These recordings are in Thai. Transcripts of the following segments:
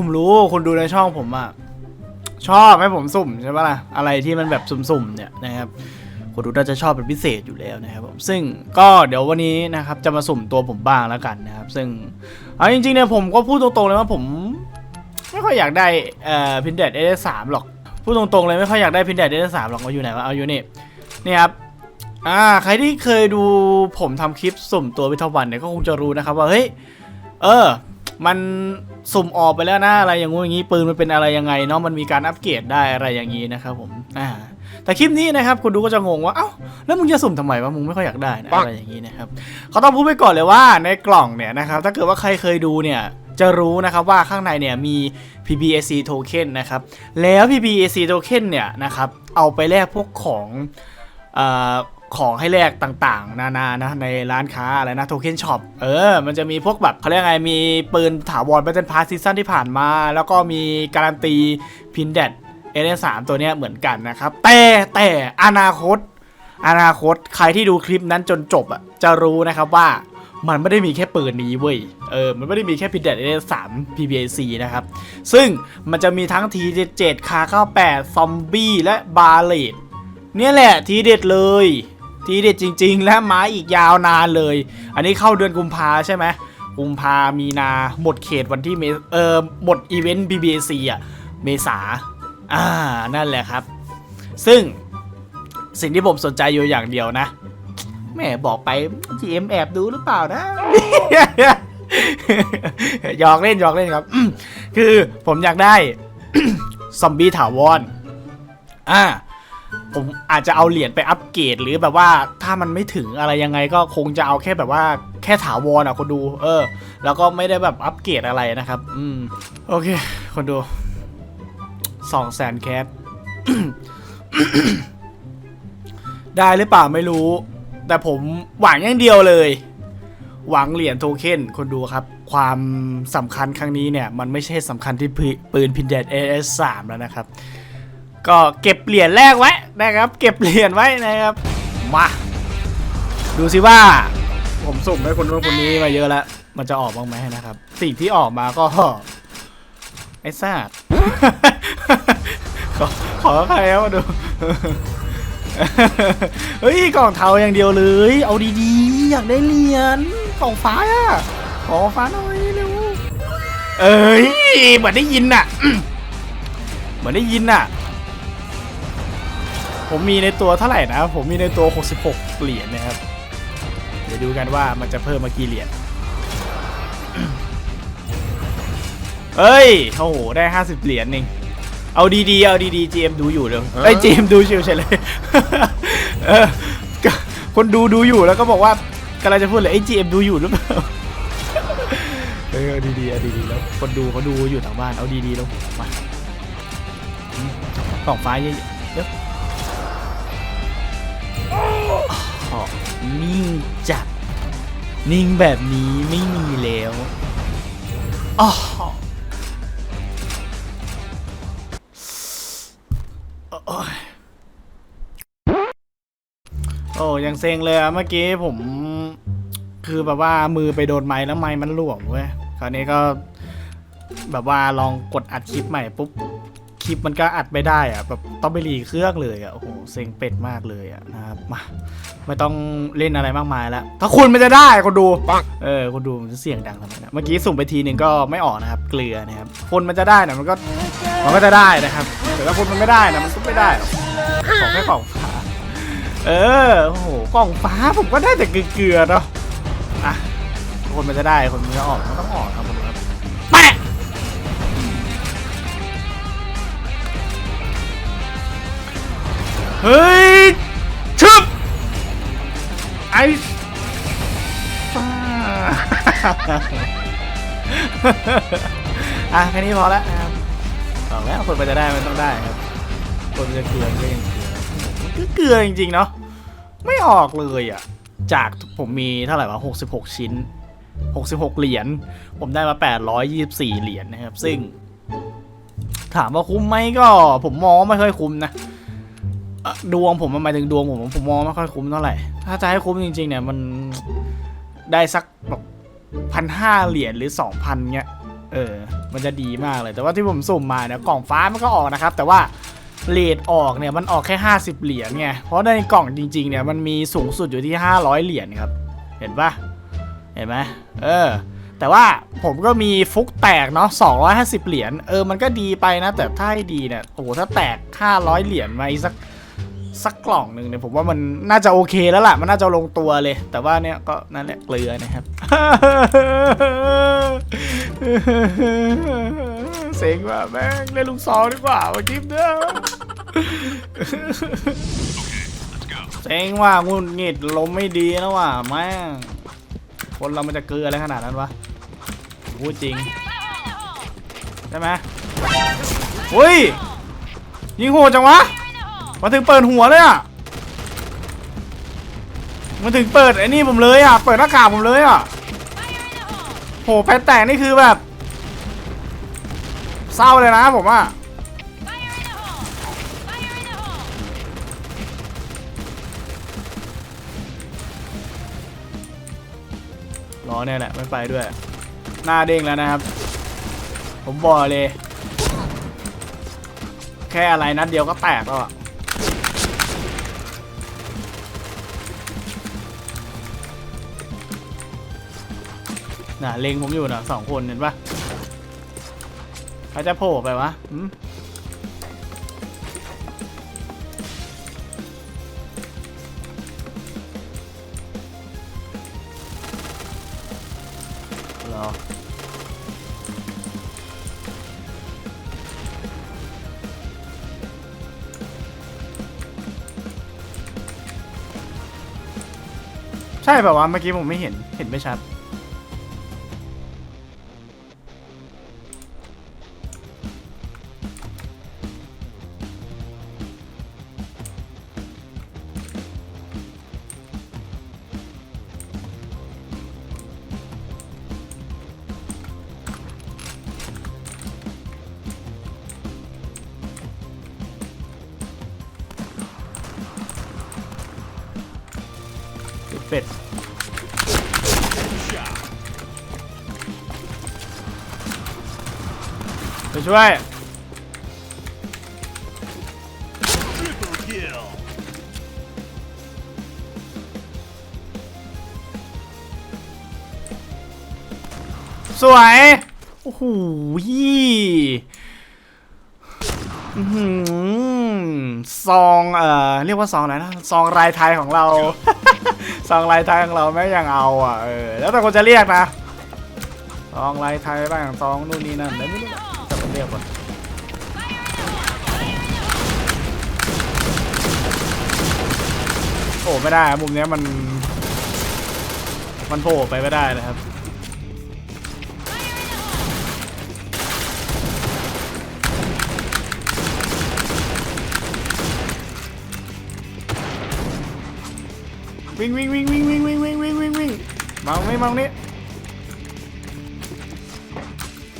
ผมรู้คุณดูในช่องผมอะชอบให้ผมสุ่มใช่ปะล่ะอะไรที่มันแบบสุ่มๆเนี่ยนะครับคุณดูน่าจะชอบเป็นพิเศษอยู่แล้วนะครับผมซึ่งก็เดี๋ยววันนี้นะครับจะมาสุ่มตัวผมบ้างแล้วกันนะครับ ซึ่งเอาจริงๆเนี่ยผมก็พูดตรงๆเลยว่าผม ไม่ค่อยอยากได้เอ่อพินเดตเอสามหรอกพูดตรงๆเลยไม่ค่อยอยากได้พินเดตเอสามหรอกเอาอยู่ไหนวะเอาอยู่นี่นี่ครับอ่าใครที่เคยดูผมทำคลิปสุ่มตัววิทวันเนี่ยก็คงจะรู้นะครับว่าเฮ้ยเออ มันสุ่มออกไปแล้วนะอะไรอย่างงู้นอย่างงี้ปืนมันเป็นอะไรยังไงเนาะมันมีการอัปเกรดได้อะไรอย่างนี้นะครับผมอ่าแต่คลิปนี้นะครับคุณดูก็จะงงว่าเอ้าแล้วมึงจะสุ่มทำไมวะมึงไม่ค่อยอยากได้นะอะไรอย่างนี้นะครับเขาต้องพูดไปก่อนเลยว่าในกล่องเนี่ยนะครับถ้าเกิดว่าใครเคยดูเนี่ยจะรู้นะครับว่าข้างในเนี่ยมี PBAC token นะครับแล้ว PBAC token เนี่ยนะครับเอาไปแลกพวกของเอ่อ ของให้แลกต่างๆ นานานะในร้านค้าอะไรนะโทเค็นช็อปเออ มันจะมีพวกแบบเขาเรียกไงมีปืนถาวร Battle Pass ซีซั่นที่ผ่านมา แล้วก็มีการันตีพินเดดเอเนสามตัวเนี้ยเหมือนกันนะครับ แต่แต่อนาคต อนาคตใครที่ดูคลิปนั้นจนจบอะจะรู้นะครับว่ามันไม่ได้มีแค่ปืนนี้เว้ย เออ มันไม่ได้มีแค่พินเดดเอสาม PBAC นะครับ ซึ่งมันจะมีทั้ง T7 คา98ซอมบี้และบาเลตเนี่ยแหละทีเด็ดเลย ทีเด็ดจริง ๆ และมาอีกยาวนานเลย อันนี้เข้าเดือนกุมภาใช่ไหมกุมภามีนาหมดเขตวันที่เมเออหมดอีเวนต์ BBC อะเมษาอ่านั่นแหละครับ ซึ่งสิ่งที่ผมสนใจอยู่อย่างเดียวนะแหม่บอกไป GM แอบดูหรือเปล่านะหยอกเล่นหยอกเล่นครับ คือผมอยากได้ซอมบี้ถาวรอ่า ผมอาจจะเอาเหรียญไปอัปเกรดหรือแบบว่าถ้ามันไม่ถึงอะไรยังไงก็คงจะเอาแค่แบบว่าแค่ถาวรอะคนดู เออ แล้วก็ไม่ได้แบบอัปเกรดอะไรนะครับ อืม โอเค คนดูสองแสนแคสได้หรือเปล่าไม่รู้ แต่ผมหวังอย่างเดียวเลย หวังเหรียญโทเค็นคนดูครับ ความสำคัญครั้งนี้เนี่ย มันไม่ใช่สำคัญที่ปืนพินเดต AS3 แล้วนะครับ ก็เก็บเหรียญแรกไว้นะครับ เก็บเหรียญไว้นะครับ มา ดูสิว่า ผมสุ่มให้คนนู้นคนนี้มาเยอะแล้ว มันจะออกบ้างไหมนะครับ สิ่งที่ออกมาก็ ไอ้ซาดขอขอใครมาดู เฮ้ยกล่องเทาอย่างเดียวเลย เอาดีๆ อยากได้เหรียญกล่องฟ้าอะขอฟ้าหน่อยเร็วเอ้ยเหมือนได้ยินน่ะเหมือนได้ยินน่ะ ผมมีในตัวเท่าไหร่นะ ผมมีในตัว 66 เหรียญนะครับ เดี๋ยวดูกันว่ามันจะเพิ่มมากี่เหรียญเอ้ยโอ้โห ได้ 50 เหรียญเองเอาดีๆ เอาดีๆ GM ดูอยู่เลยไอ้ย GM ดูชิวเฉยเลยเออก็คนดูดูอยู่แล้วก็บอกว่ากำลังจะพูดเลยไอ้ GM ดูอยู่หรือเปล่าเออเอาดีๆเอาดีๆแล้วคนดูเขาดูอยู่ทางบ้านเอาดีๆแล้วมาอืมกล่องฟ้าเยอะๆเดี๋ยว อ๋อนิ่งจัด นิ่งแบบนี้ไม่มีแล้วอ๋อโอ้ยโอ้ยังเซ็งเลยอะเมื่อกี้ผม คือแบบว่ามือไปโดนไม้แล้วไม้มันหลวมเว้ยคราวนี้ก็ แบบว่าลองกดอัดคลิปใหม่ปุ๊บ คลิปมันก็อัดไม่ได้อะแบบต้องไปรีเครื่องเลยอะโอ้โหเซ็งเป็ดมากเลยอะนะครับมาไม่ต้องเล่นอะไรมากมายแล้ว ถ้าคุณมันจะได้คนดูเออคนดูมันจะเสียงดังทำไมนะเมื่อกี้สุ่มไปทีหนึ่งก็ไม่ออกนะครับ เกลือนะครับคนมันจะได้นะมันก็มันก็จะได้นะครับแต่ถ้าคนมันไม่ได้นะมันก็ไม่ได้หรอกขอแค่กล่องฟ้าเออโอ้โหกล่องฟ้าผมก็ได้แต่เกลือๆเนาะอะคนมันจะได้คนมันจะออกมันต้องออกครับผมครับแปะ เฮ้ยชึบไอ้ฟ้าอะแค่นี้พอแล้วนะครับบอกแล้วคนมันจะได้มันต้องได้ครับ คนมันจะเกลือก็ยังเกลือนก็เกลือจริงๆเนาะไม่ออกเลยอะ จากผมมีเท่าไหร่วะ66 ชิ้น 66 เหรียญผมได้มา 824 เหรียญนะครับ ซึ่ง ถามว่าคุ้มไหมก็ ผมมองไม่ค่อยคุ้มนะ ดวงผมมันหมายถึงดวงผมผมมองไม่ค่อยคุ้มเท่าไหร่ ถ้าจะให้คุ้มจริง ๆ เนี่ยมันได้สักแบบพันห้าเหรียญหรือสองพันเงี้ย เออ มันจะดีมากเลย แต่ว่าที่ผมสุ่มมาเนี่ยกล่องฟ้ามันก็ออกนะครับ แต่ว่าเลทออกเนี่ยมันออกแค่ 50 เหรียญไง เพราะในกล่องจริงๆเนี่ยมันมีสูงสุดอยู่ที่ 500 เหรียญครับ เห็นปะเห็นไหมเออ แต่ว่าผมก็มีฟุกแตกเนาะ250 เหรียญ เออ มันก็ดีไปนะ แต่ถ้าให้ดีเนี่ย โอ้โห ถ้าแตก 500 เหรียญมาอีกสัก สักกล่องหนึ่งเนี่ยผมว่ามันน่าจะโอเคแล้วล่ะ มันน่าจะลงตัวเลย แต่ว่าเนี่ยก็นั่นแหละเกลือนะครับเซ็งว่ะแม่งเล่นลูกซองดีกว่ามากิฟเด้อเซ็งว่ะงุนงิดลมไม่ดีนะว่ะแม่งคนเรามันจะเกลืออะไรขนาดนั้นวะพูดจริงใช่ไหมอุ้ยยิงโหดจังวะ มาถึงเปิดหัวเลยอะมาถึงเปิดไอ้นี่ผมเลยอะ เปิดหน้ากากผมเลยอะ โหแพนแตกนี่คือแบบ เศร้าเลยนะผมอะรอเนี่ยแหละไม่ไปด้วย หน้าเด้งแล้วนะครับ ผมบอกเลย แค่อะไรนัดเดียวก็แตกแล้วอะ น่ะเล็งผมอยู่นะสองคนเห็นปะเขาจะโผล่ไปวะรอใช่แบบว่าวะเมื่อกี้ผมไม่เห็นเห็นไม่ชัด ไปช่วยสวย โอ้โหอื้อหือซองเอ่อเรียกว่าซองอะไรนะซองรายไทยของเรา ซองลายไทยของเราแม่งยังเอาอะเออแล้วแต่คนจะเรียกนะซองลายไทยบ้างซองนู่นนี่นั่นอะไรไม่รู้ รียกว่าโอ้ไม่ได้มุมเนี้ยมัน มันโผล่ไปไม่ได้นะครับวิ่งวิ่งวิ่งวิ่งวิ่งวิ่งวิ่งวิ่งวิ่งวิ่งมาตรงนี้มาตรงนี้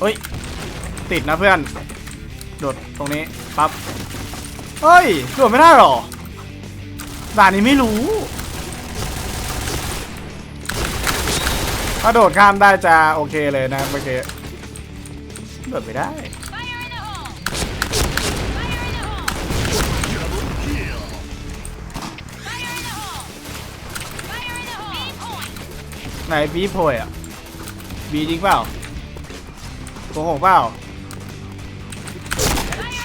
เฮ้ย ติดนะเพื่อน โดดตรงนี้ปั๊บเฮ้ยโดดไม่ได้หรอด่านนี้ไม่รู้ ถ้าโดดข้ามได้จะโอเคเลยนะเมื่อกี้โดดไม่ได้ไหนบีโพยอะบีจริงเปล่าโกหกเปล่า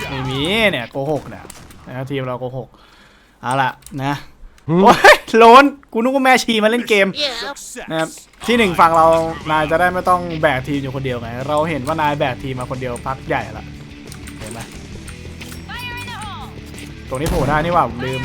ไม่มีเนี่ยโกหกเนี่ยนะครับทีมเราโกหกเอาล่ะนะโอ้ยโลนกูนึกว่าแม่ชีมาเล่นเกมนะครับที่หนึ่งฝั่งเรานายจะได้ไม่ต้องแบกทีมอยู่คนเดียวไงเราเห็นว่านายแบกทีมมาคนเดียวพักใหญ่ละเห็นไหมตรงนี้โผล่ได้นี่หว่าผมลืม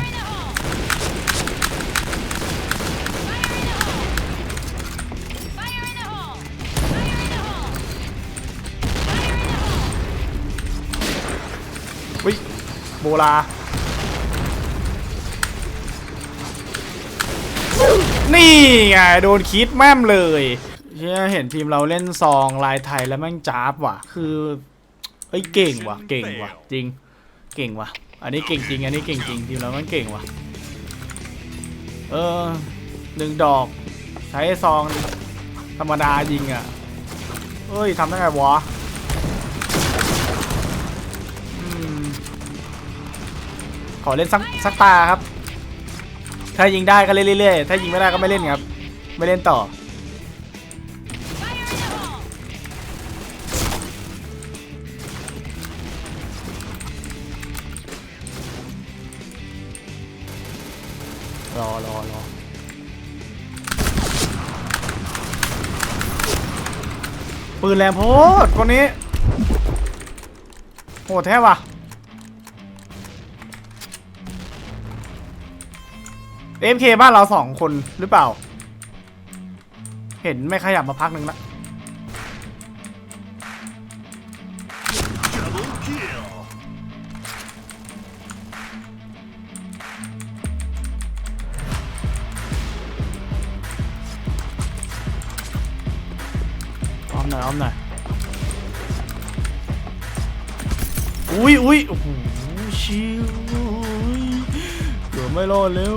โบลา นี่ไงโดนคิดแม่มเลยเชี่ยเห็นทีมเราเล่นซองลายไทยแล้วแม่งจ้าบว่ะ คือเอ้ยเก่งว่ะ เก่งว่ะ จริง เก่งว่ะ อันนี้เก่งจริง อันนี้เก่งจริงทีมเราแม่งเก่งว่ะ เออหนึ่งดอก ใช้ซองธรรมดายิงอะเฮ้ยทำได้ไงวะ ขอเล่นสักสักตาครับ ถ้ายิงได้ก็เล่นเรื่อยๆ ถ้ายิงไม่ได้ก็ไม่เล่นครับ ไม่เล่นต่อ รอรอรอปืนแรงโพดคนนี้โหดแท้ว่ะ เอฟเคบ้านเราสองคนหรือเปล่า เห็นไม่ขยับมาพักหนึ่งละอ้อมหน่อยอ้อมหน่อยอุ้ยอุ้ยโอ้โหชิวอุ๊ยเดี๋ยวไม่รอดแล้ว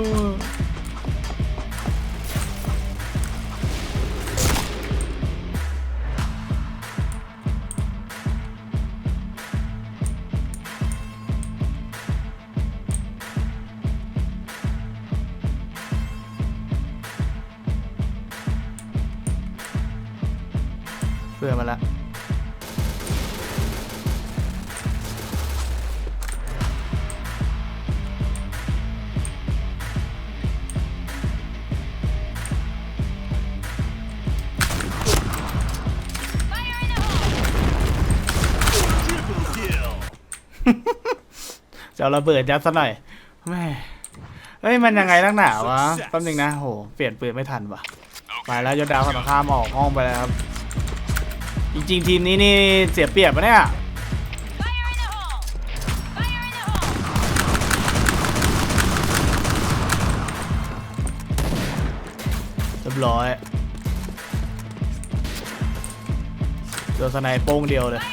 จะเอาระเบิดยัดซะหน่อยแม่เฮ้ยมันยังไงนักหนาวะแป๊บนึงนะโหเปลี่ยนปืนไม่ทันว่ะไปแล้วยศดาวฝั่งตรงข้ามออกห้องไปแล้วครับ จริงๆ ทีมนี้นี่เสียเปรียบปะเนี่ยเรียบร้อยโดนสไนโป้งเดียวเลย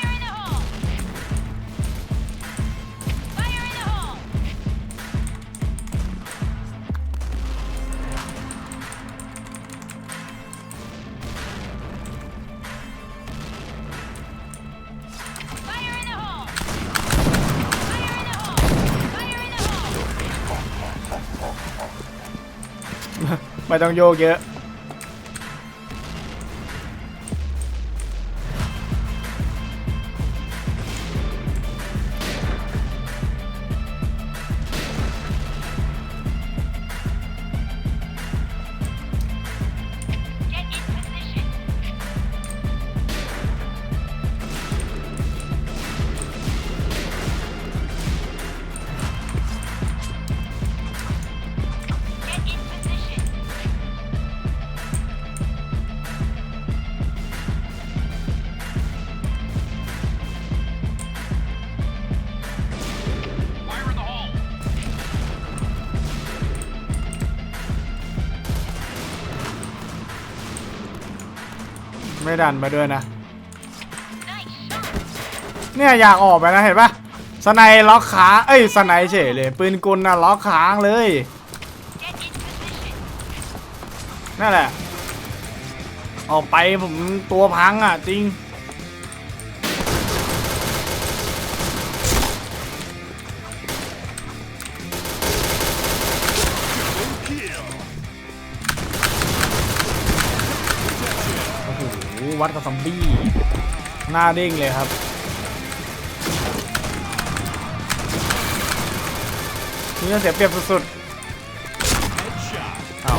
ไม่ต้องโยกเยอะ ไม่ดันมาด้วยนะ เนี่ยอยากออกไปนะเห็นปะสไนล็อกขาเอ้ยสไนเฉยเลยปืนกลนะล็อกค้างเลยนั่นแหละ ออกไปผมตัวพังอะจริง วัดกับซอมบี้หน้าเด้งเลยครับนี่เสียเปรียบสุดๆเอา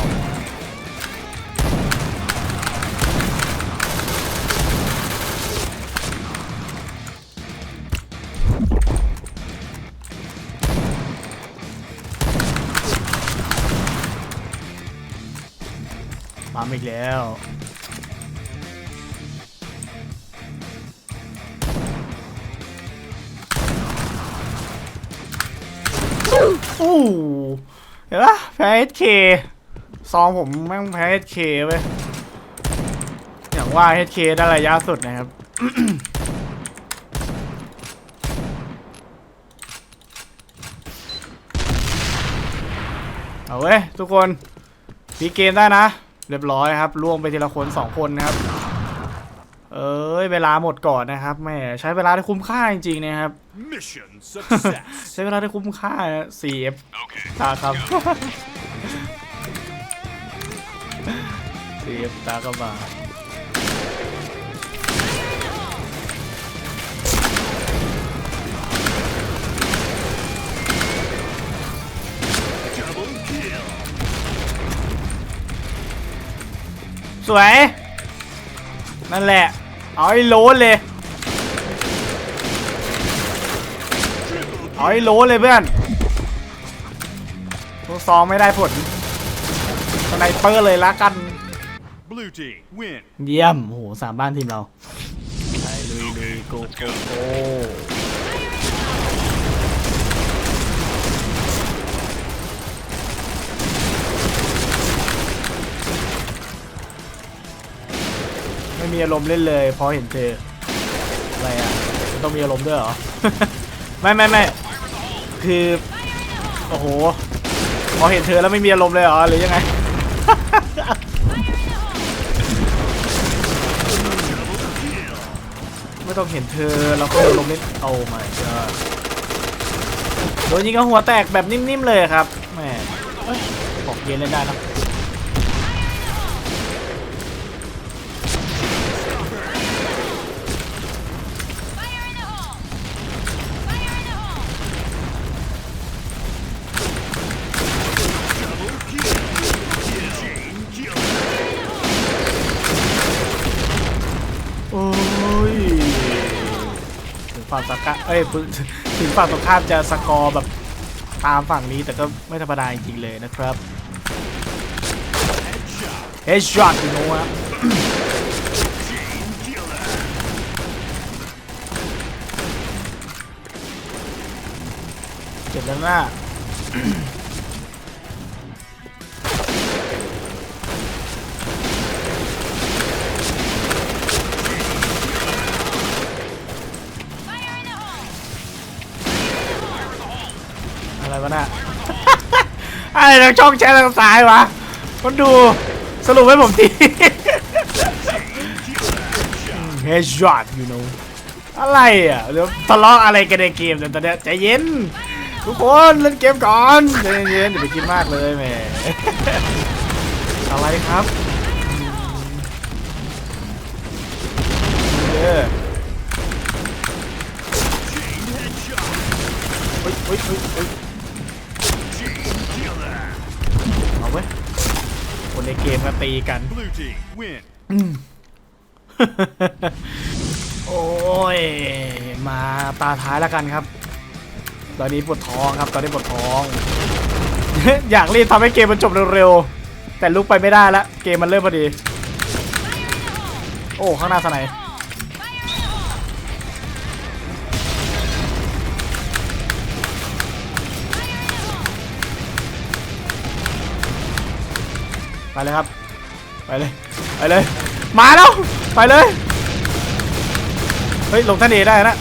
มาอีกแล้ว อ้โหเห็นปะแพ้เอเคซองผมแม่งแพ้เอเคเว้ยอย่างว่าเอเคได้ระยะสุดนะครับเอาเว้ยทุกคนพีเกมได้นะ เรียบร้อยครับล่วงไปทีละคนสองคนนะครับ เอ้ยเวลาหมดก่อนนะครับแม่ใช้เวลาได้คุ้มค่าจริงๆนะครับ Mission success. ใช้เวลาได้คุ้มค่า 4F okay. ตาครับ 4F ตากระบาด Double kill. สวย นั่นแหละ เอาไอ้โลนเลย เอาไอ้โลนเลยเพื่อนลูกซองไม่ได้ผลสไนเปอร์เลยละกัน Blue team win. เยี่ยมโอ้โหสามบ้านทีมเราไปลุยลุยโกโกโกไม่มีอารมณ์เล่นเลยเพราะเห็นเธออะไรอะมันต้องมีอารมณ์ด้วยเหรอ ไม่ไม่ไม่ คือ โอ้โหพอเห็นเธอแล้วไม่มีอารมณ์เลยเหรอ หรือยังไง ไม่ต้องเห็นเธอเราก็ลงเล่นโอ้ my god โดนยิงก็หัวแตกแบบนิ่มๆเลยครับแหมบอกเย็นเล่นได้นะ ถึงฝั่งตะกะเอ้ยถึงฝั่งตรงข้ามจะสกอร์แบบตามฝั่งนี้แต่ก็ไม่ธรรมดาจริงๆเลยนะครับ Headshot. เฮดช็อตอยู่นู้นฮะเจ็บแล้วนะ น่ะอะไรทางช่องแชร์ทางซ้ายวะคนดูสรุปให้ผมทีเฮดช็อต you know อะไรอะเดี๋ยวทะเลาะอะไรกันในเกมแต่ตอนนี้ใจเย็น ทุกคนเล่นเกมก่อนใจเย็นๆอย่าไปคิดมากเลยแหมอะไรครับเออ Chain headshot. เฮ้ยเฮ้ยเฮ้ย ในเกมก็ตีกัน Blue team win. โอ้ย มาตาท้ายแล้วกันครับ ตอนนี้ปวดท้องครับ ตอนนี้ปวดท้อง อยากรีบทำให้เกมมันจบเร็วๆ แต่ลุกไปไม่ได้แล้วเกมมันเริ่มพอดี โอ้ ข้างหน้าสไนด์ ไปเลยครับ ไปเลย ไปเลย มาแล้ว ไปเลย เฮ้ย ลงทะเลได้นะ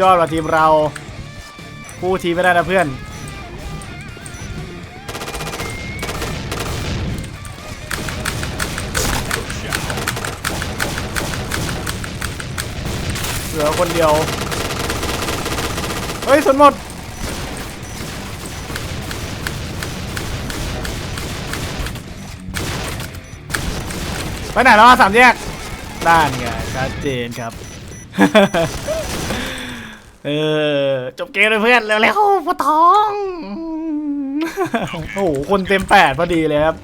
ยอดว่ะทีมเราคู่ทีไม่ได้นะเพื่อน เหลือคนเดียว เฮ้ยสนหมดไปไหนแล้วสามแยกด้านไงชัดเจนครับ เออ จบเกมเลยเพื่อนแล้วๆปวดท้อง โอ้โห คนเต็มแปดพอดีเลยครับ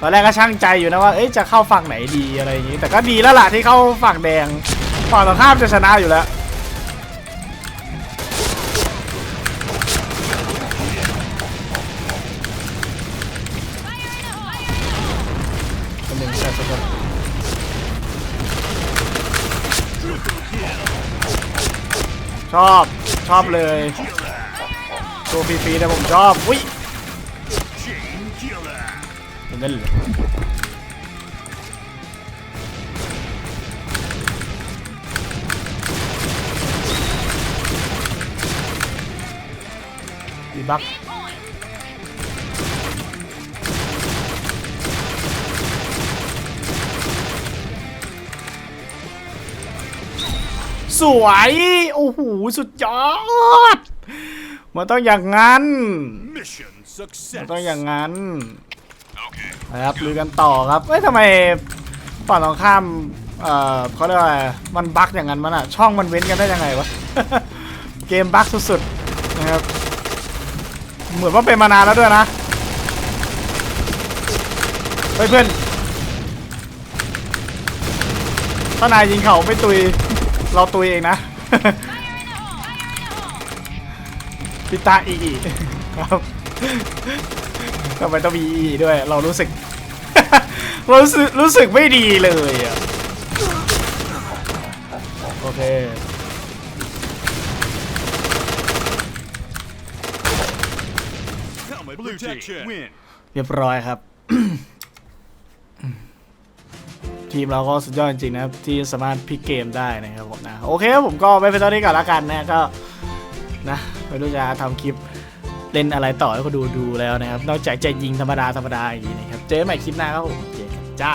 ตอนแรกก็ช่างใจอยู่นะว่า เอ๊ะจะเข้าฝั่งไหนดีอะไรอย่างนี้ แต่ก็ดีแล้วล่ะที่เข้าฝั่งแดง ฝั่งตรงข้ามจะชนะอยู่แล้ว ชอบชอบเลยตัวฟรีๆแต่ผมชอบอุ้ยเป็นเล่นด้เลยดีบัก สวย โอ้โห สุดยอด มันต้องอย่างนั้น Mission มัน success. ต้องอย่างนั้นนะครับลุยกันต่อครับเอ้ยทำไมฝั่งตรงข้าม เอ่อเขาเรียกว่าอะไรมันบั๊กอย่างนั้นมันอะช่องมันเว้นกันได้ยังไงวะ เกมบั๊กสุดๆ นะครับ เหมือนว่าเป็นมานานแล้วด้วยนะเฮ้ยเพื่อนถ้านายยิงเขาไม่ตุย เราตุยเองนะพิตาอีอีครับทำไมต้องมีอีอีด้วย เรารู้สึกเรารู้สึกรู้สึกไม่ดีเลยอะโอเค Helmet Blue protection. Win. เรียบร้อยครับ ทีมเราก็สุดยอดจริงๆนะครับที่สามารถพลิกเกมได้นะครับผมนะโอเคผมก็ไม่เป็นตอนนี้ก่อนละกันนะก็นะไม่รู้จะทำคลิปเล่นอะไรต่อให้เขาดูดูแล้วนะครับ นอกจากจะยิงธรรมดาธรรมดาอย่างนี้นะครับ เจอใหม่คลิปหน้าครับผมเจอกันจ้า